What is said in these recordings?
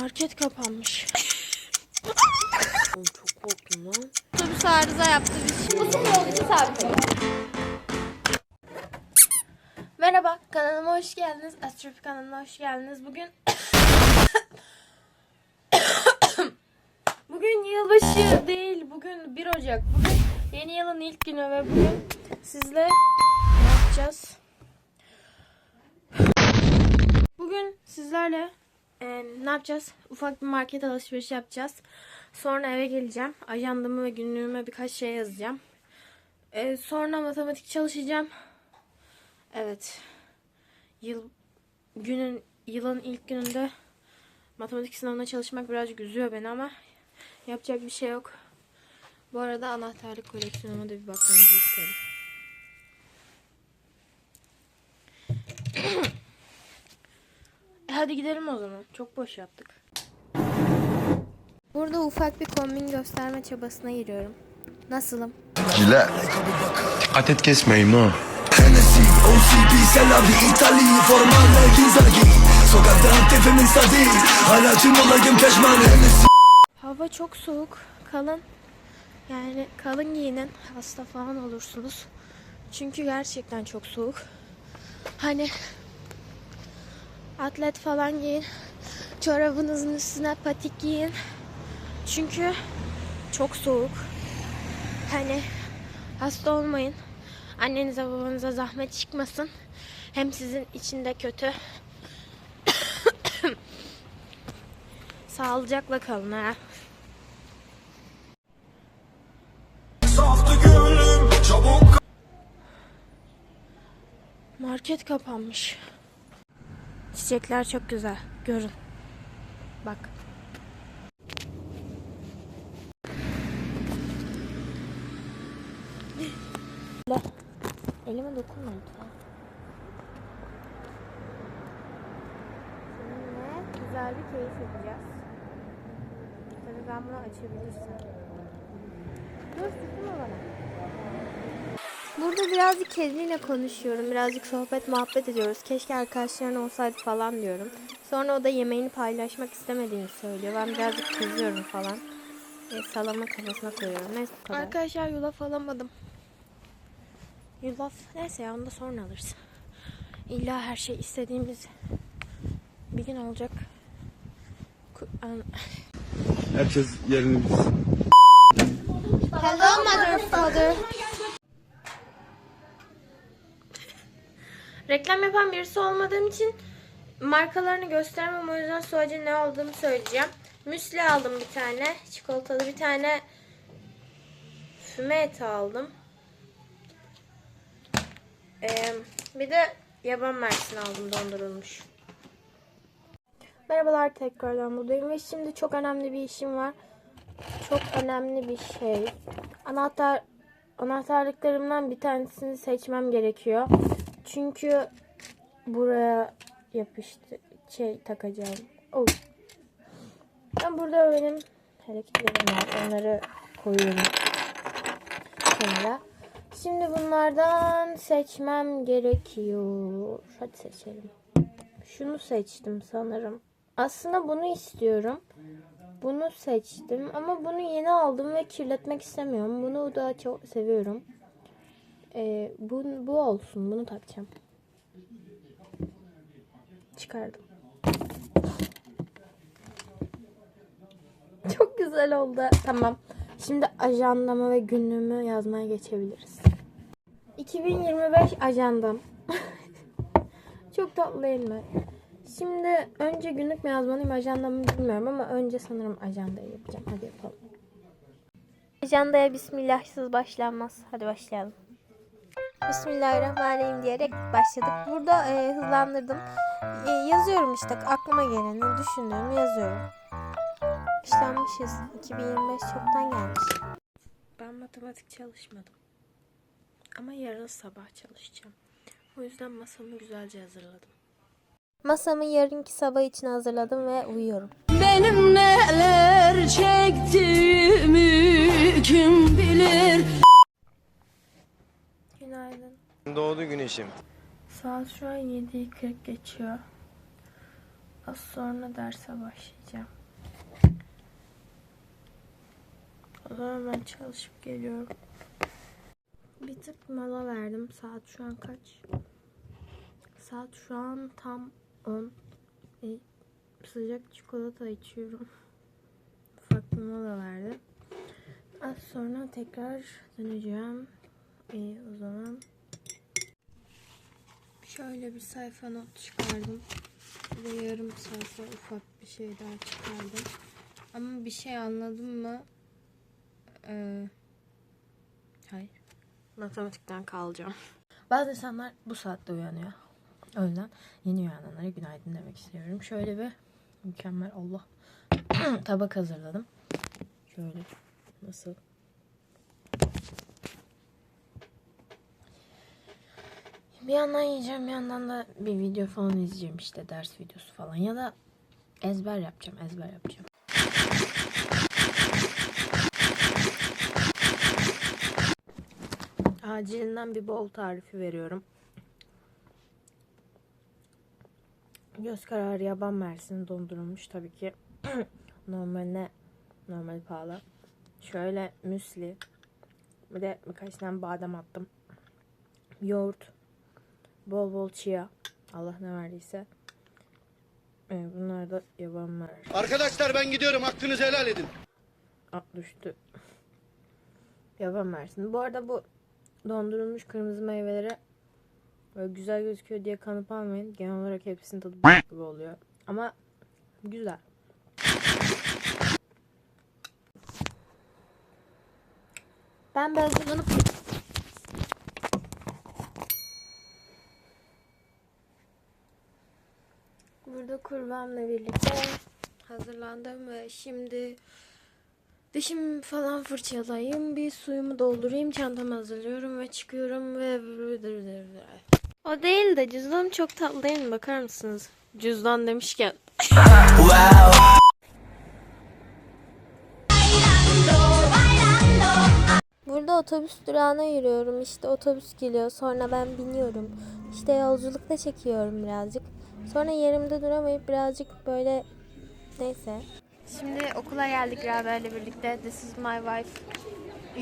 Market kapanmış. Oğlum çok korktum lan. Otobüs arıza yaptı. Biz şimdi uzun yol için sabit Merhaba, kanalıma hoş geldiniz. Astrofik kanalına hoş geldiniz. Bugün Bugün yılbaşı değil, bugün 1 Ocak. Bugün yeni yılın ilk günü ve bugün sizle ne yapacağız? Bugün sizlerle e, ne yapacağız? Ufak bir market alışverişi yapacağız. Sonra eve geleceğim. Ajandamı ve günlüğüme birkaç şey yazacağım. E, sonra matematik çalışacağım. Evet. Yıl günün yılın ilk gününde matematik sınavına çalışmak birazcık üzüyor beni ama yapacak bir şey yok. Bu arada anahtarlık koleksiyonuma da bir bakmanızı isterim. Hadi gidelim o zaman. Çok boş yaptık. Burada ufak bir kombin gösterme çabasına giriyorum. Nasılım? Cile. Dikkat et kesmeyeyim ha. Hennessy, OCB, Selabi, İtali, formalle Ginzagi Sokakta aktifimin sadi Hala kim olayım peşman Hennessy Hava çok soğuk. Kalın. Yani kalın giyinin. Hasta falan olursunuz. Çünkü gerçekten çok soğuk. Hani atlet falan giyin. Çorabınızın üstüne patik giyin. Çünkü çok soğuk. Hani hasta olmayın. Annenize babanıza zahmet çıkmasın. Hem sizin için de kötü. Sağlıcakla kalın ha. Market kapanmış. Çiçekler çok güzel. Görün. Bak. Elime dokunma lütfen. Seninle güzel bir keyif yapacağız. Tabii ben bunu açabilirsem. Dur sıkma bana. Burada birazcık kediyle konuşuyorum. Birazcık sohbet muhabbet ediyoruz. Keşke arkadaşların olsaydı falan diyorum. Sonra o da yemeğini paylaşmak istemediğini söylüyor. Ben birazcık kızıyorum falan. E, salamı kafasına koyuyorum. Neyse bu kadar. Arkadaşlar yulaf alamadım. Yulaf neyse ya onu da sonra alırız. İlla her şey istediğimiz bir gün olacak. Herkes yerini bilsin. Hello mother father. Reklam yapan birisi olmadığım için markalarını göstermem. O yüzden sadece ne aldığımı söyleyeceğim. Müsli aldım bir tane. Çikolatalı bir tane füme eti aldım. Ee, bir de yaban mersini aldım dondurulmuş. Merhabalar tekrardan buradayım ve şimdi çok önemli bir işim var. Çok önemli bir şey. Anahtar anahtarlıklarımdan bir tanesini seçmem gerekiyor. Çünkü buraya yapıştı şey takacağım. Oh. Ben burada benim elektriklerim var. Onları koyuyorum kenara. Şimdi bunlardan seçmem gerekiyor. Hadi seçelim. Şunu seçtim sanırım. Aslında bunu istiyorum. Bunu seçtim ama bunu yeni aldım ve kirletmek istemiyorum. Bunu da çok seviyorum. Ee, bu, bu olsun. Bunu takacağım. Çıkardım. Çok güzel oldu. Tamam. Şimdi ajandamı ve günlüğümü yazmaya geçebiliriz. 2025 ajandam. Çok tatlı değil mi? Şimdi önce günlük mü yazmalıyım ajandamı bilmiyorum ama önce sanırım ajandayı yapacağım. Hadi yapalım. Ajandaya bismillahsız başlanmaz. Hadi başlayalım. Bismillahirrahmanirrahim diyerek başladık. Burada e, hızlandırdım. E, yazıyorum işte aklıma geleni, düşündüğümü yazıyorum. İşlenmişiz. 2025 çoktan gelmiş. Ben matematik çalışmadım. Ama yarın sabah çalışacağım. O yüzden masamı güzelce hazırladım. Masamı yarınki sabah için hazırladım ve uyuyorum. Benim neler çektiğimi kim bilir. Doğdu güneşim. Saat şu an 7.40 geçiyor. Az sonra derse başlayacağım. O zaman ben çalışıp geliyorum. Bir tık mola verdim. Saat şu an kaç? Saat şu an tam 10. E, sıcak çikolata içiyorum. Ufak bir mola verdim. Az sonra tekrar döneceğim. E, o zaman şöyle bir sayfa not çıkardım. Ve yarım sayfa ufak bir şey daha çıkardım. Ama bir şey anladım mı? Ee, hayır. Matematikten kalacağım. Bazı insanlar bu saatte uyanıyor. O yüzden yeni uyananlara günaydın demek istiyorum. Şöyle bir mükemmel Allah tabak hazırladım. Şöyle nasıl? Bir yandan yiyeceğim bir yandan da bir video falan izleyeceğim işte ders videosu falan ya da ezber yapacağım ezber yapacağım. Acilinden bir bol tarifi veriyorum. Göz kararı yaban mersini dondurulmuş tabii ki. Normaline normal pahalı. Şöyle müsli. Bir de birkaç tane badem attım. Yoğurt. Bol bol chia. Allah ne verdiyse. Evet, bunlar da yaban mer. Arkadaşlar ben gidiyorum. Hakkınızı helal edin. At düştü. Yaban mersin. Bu arada bu dondurulmuş kırmızı meyveleri böyle güzel gözüküyor diye kanıp almayın. Genel olarak hepsinin tadı gibi oluyor. Ama güzel. Ben böyle kurbağamla birlikte hazırlandım ve şimdi dişimi falan fırçalayayım. Bir suyumu doldurayım. Çantamı hazırlıyorum ve çıkıyorum ve o değil de cüzdan çok tatlı değil mi? Bakar mısınız? Cüzdan demişken. Burada otobüs durağına yürüyorum. İşte otobüs geliyor. Sonra ben biniyorum. İşte yolculukta çekiyorum birazcık. Sonra yerimde duramayıp birazcık böyle neyse. Şimdi okula geldik Rabia ile birlikte. This is my wife.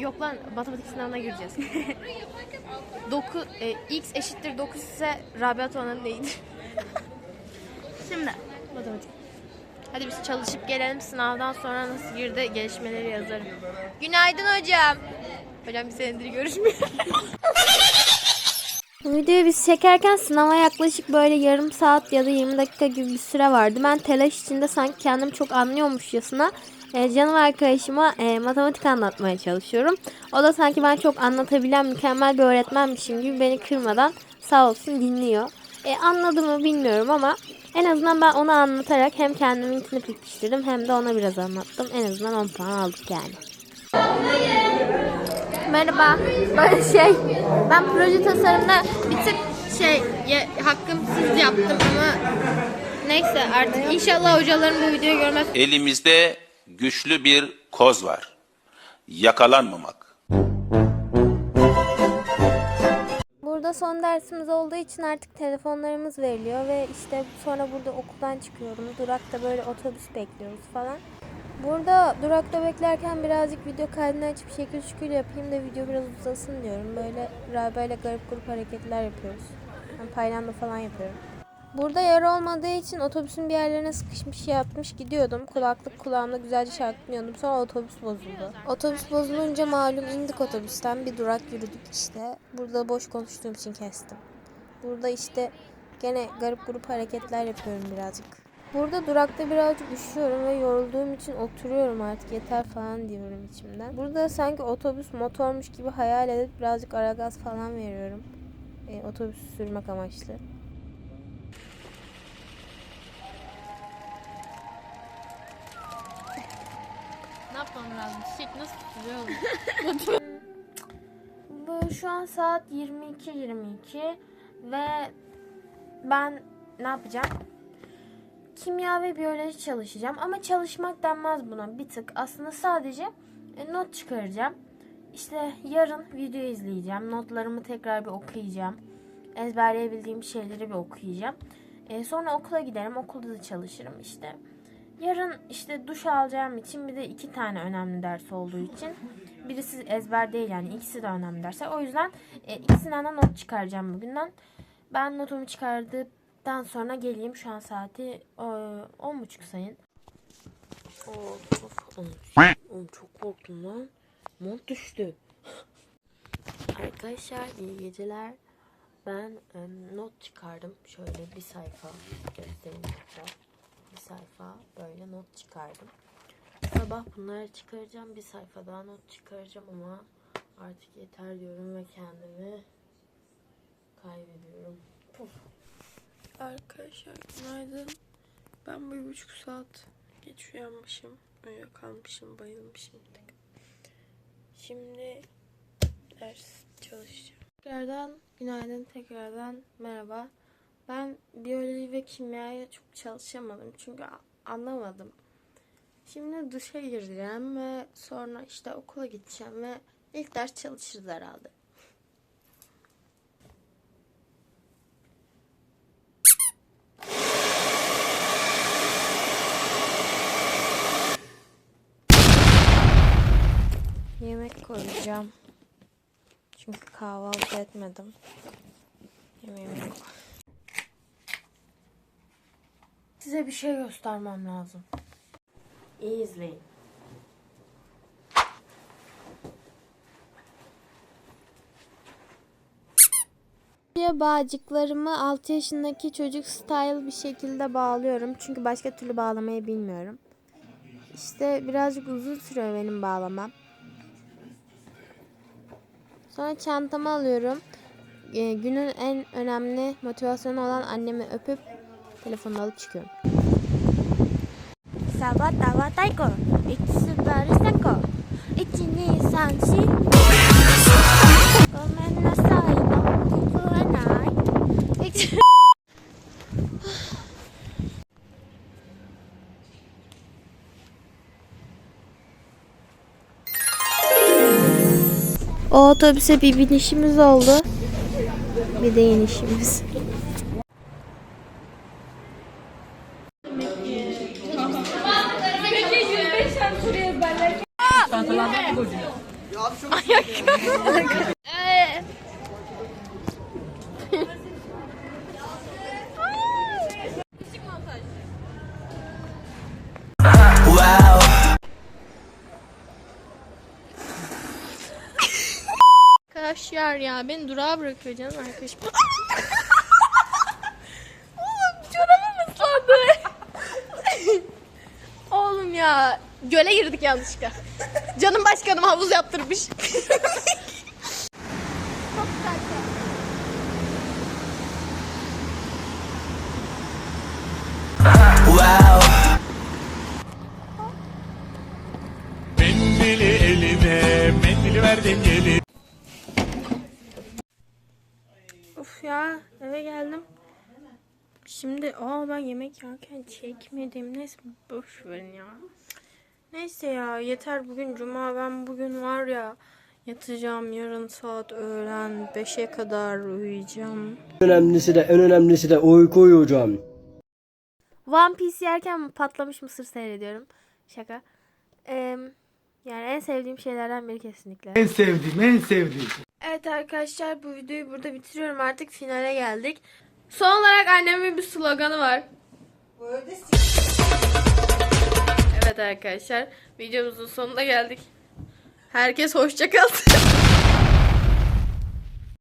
Yok lan matematik sınavına gireceğiz. 9 e, x eşittir 9 ise Rabia Tuğan'ın değildir. Şimdi matematik. Hadi biz çalışıp gelelim sınavdan sonra nasıl girdi gelişmeleri yazarım. Günaydın hocam. Hocam bir senedir görüşmüyoruz. Videoyu biz çekerken sınava yaklaşık böyle yarım saat ya da 20 dakika gibi bir süre vardı. Ben telaş içinde sanki kendim çok anlıyormuşçasına e, canım arkadaşıma e, matematik anlatmaya çalışıyorum. O da sanki ben çok anlatabilen mükemmel bir öğretmenmişim gibi beni kırmadan sağ olsun dinliyor. E, anladı mı bilmiyorum ama en azından ben ona anlatarak hem kendiminkini pekiştirdim hem de ona biraz anlattım. En azından 10 puan aldık yani. Merhaba. Ben şey, ben proje tasarımda bir tık şey ya, hakkımsız yaptım ama neyse artık inşallah hocalarım bu videoyu görmez. Elimizde güçlü bir koz var. Yakalanmamak. Burada son dersimiz olduğu için artık telefonlarımız veriliyor ve işte sonra burada okuldan çıkıyorum. Durakta böyle otobüs bekliyoruz falan. Burada durakta beklerken birazcık video kaydını açıp şekil şükür yapayım da video biraz uzasın diyorum. Böyle Rabia ile garip grup hareketler yapıyoruz. Ben paylaşma falan yapıyorum. Burada yer olmadığı için otobüsün bir yerlerine sıkışmış şey yapmış gidiyordum. Kulaklık kulağımda güzelce şarkı dinliyordum. Sonra otobüs bozuldu. Otobüs bozulunca malum indik otobüsten. Bir durak yürüdük işte. Burada boş konuştuğum için kestim. Burada işte gene garip grup hareketler yapıyorum birazcık. Burada durakta birazcık üşüyorum ve yorulduğum için oturuyorum artık yeter falan diyorum içimden. Burada sanki otobüs motormuş gibi hayal edip birazcık ara gaz falan veriyorum. E, otobüs sürmek amaçlı. Ne yapmam lazım? Çiçek nasıl tutuyor? Bu şu an saat 22.22 ve ben ne yapacağım? Kimya ve biyoloji çalışacağım ama çalışmak denmez buna bir tık. Aslında sadece e, not çıkaracağım. İşte yarın video izleyeceğim. Notlarımı tekrar bir okuyacağım. Ezberleyebildiğim şeyleri bir okuyacağım. E, sonra okula giderim. Okulda da çalışırım işte. Yarın işte duş alacağım için bir de iki tane önemli ders olduğu için birisi ezber değil yani ikisi de önemli dersler. O yüzden e, ikisinden de not çıkaracağım bugünden. Ben notumu çıkardıktan sonra geleyim. Şu an saati e, on buçuk sayın. Oğlum çok korktum lan. Mont düştü. Arkadaşlar iyi geceler. Ben em, not çıkardım. Şöyle bir sayfa göstereyim tekrar. Bir sayfa böyle not çıkardım. Sabah bunları çıkaracağım. Bir sayfa daha not çıkaracağım ama artık yeter diyorum ve kendimi kaybediyorum. Puf. Arkadaşlar günaydın. Ben bir buçuk saat geç uyanmışım. Uyuyakalmışım, bayılmışım. Şimdi ders çalışacağım. Tekrardan günaydın, tekrardan merhaba. Ben biyoloji ve kimyaya çok çalışamadım çünkü anlamadım. Şimdi duşa gireceğim ve sonra işte okula gideceğim ve ilk ders çalışırız herhalde. Yemek koyacağım. Çünkü kahvaltı etmedim. Yemeğim yok. Size bir şey göstermem lazım. İyi izleyin. Bağcıklarımı 6 yaşındaki çocuk style bir şekilde bağlıyorum. Çünkü başka türlü bağlamayı bilmiyorum. İşte birazcık uzun sürüyor benim bağlamam. Sonra çantamı alıyorum. Ee, günün en önemli motivasyonu olan annemi öpüp telefonu alıp çıkıyorum. Sabah dava taiko. İkisi barisenko. İki ni san shi. Gomen nasai no kukuranai. Otobüse bir binişimiz oldu. Bir de inişimiz. Arkadaşlar ya beni durağa bırakıyor canım arkadaşım. Oğlum çorabım ıslandı. Oğlum ya göle girdik yanlışlıkla. Canım başkanım havuz yaptırmış. Mendili elime, mendili verdim gelin. Of ya eve geldim. Şimdi aa ben yemek yerken çekmedim. Neyse boş verin ya. Neyse ya yeter bugün cuma ben bugün var ya yatacağım yarın saat öğlen 5'e kadar uyuyacağım. önemlisi de en önemlisi de uyku uyuyacağım. One Piece yerken patlamış mısır seyrediyorum. Şaka. Eee, yani en sevdiğim şeylerden biri kesinlikle. En sevdiğim, en sevdiğim. Evet arkadaşlar bu videoyu burada bitiriyorum artık finale geldik. Son olarak annemin bir sloganı var. Evet arkadaşlar videomuzun sonuna geldik. Herkes hoşça kalsın.